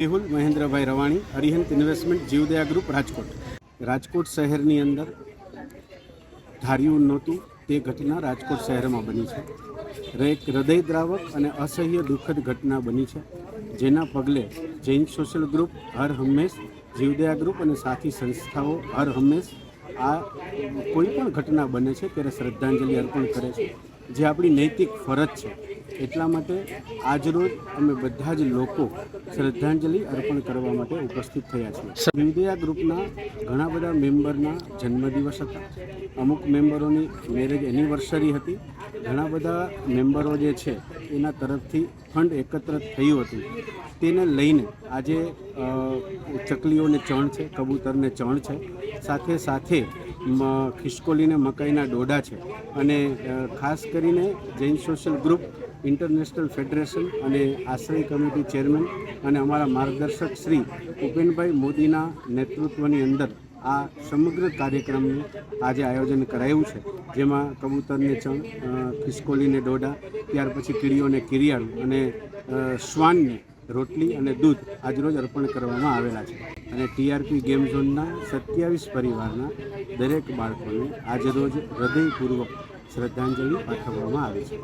Mehul Mahendrabhai Ravani, Harihant investment, Jivdaya group, Rajkot. Rajkot શહેરની અંદર ધાર્યું નહોતું. તે ઘટના રાજકોટ શહેરમાં બની છે. એક હૃદયદ્રાવક અને અસહ્ય દુઃખદ ઘટના બની છે, જેના પગલે જૈન સોશિયલ ગ્રુપ, હર હંમેશ, જીવદયા ગ્રુપ અને સાથી સંસ્થાઓ, હર હંમેશ આ કોઈ પણ ઘટના બને છે, ત્યારે શ્રદ્ધાંજલિ અર્પણ કરે છે. જે આપણી નૈતિક ફરજ છે. એટલા માટે આજરોજ અમે બધા જ લોકો શ્રદ્ધાંજલિ અર્પણ કરવા માટે ઉપસ્થિત થયા છીએ. વિદ્યા ગ્રુપના ઘણા બધા મેમ્બરના જન્મદિવસ હતા. અમુક મેમ્બરોની મેરેજ એનિવર્સરી હતી. ઘણા બધા મેમ્બરો જે છે, એના તરફથી ફંડ એકત્ર થયું હતું. તેને લઈને આજે ચકલીઓને ચણ છે, કબૂતરને ચણ છે. સાથે સાથે ખિસકોલીને મકાઈના ડોડા છે. અને ખાસ કરીને Jain social group, international federation અને આશ્રય કમિટી ચેરમેન અને અમારા માર્ગદર્શક શ્રી ઉપેનભાઈ મોદીના નેતૃત્વની અંદર આ સમગ્ર કાર્યક્રમનું આજે આયોજન કરાયું છે, જેમાં કબૂતરને ચણ ખિસકોલીને ડોડા, ત્યાર પછી કીડીઓને કિરિયાળું અને શ્વાનને રોટલી અને દૂધ આજરોજ અર્પણ કરવામાં આવેલા છે. અને ટીઆરપી ગેમ ઝોનના સત્યાવીસ પરિવારના દરેક બાળકોને આજરોજ હૃદયપૂર્વક શ્રદ્ધાંજલિ પાઠવવામાં આવે છે.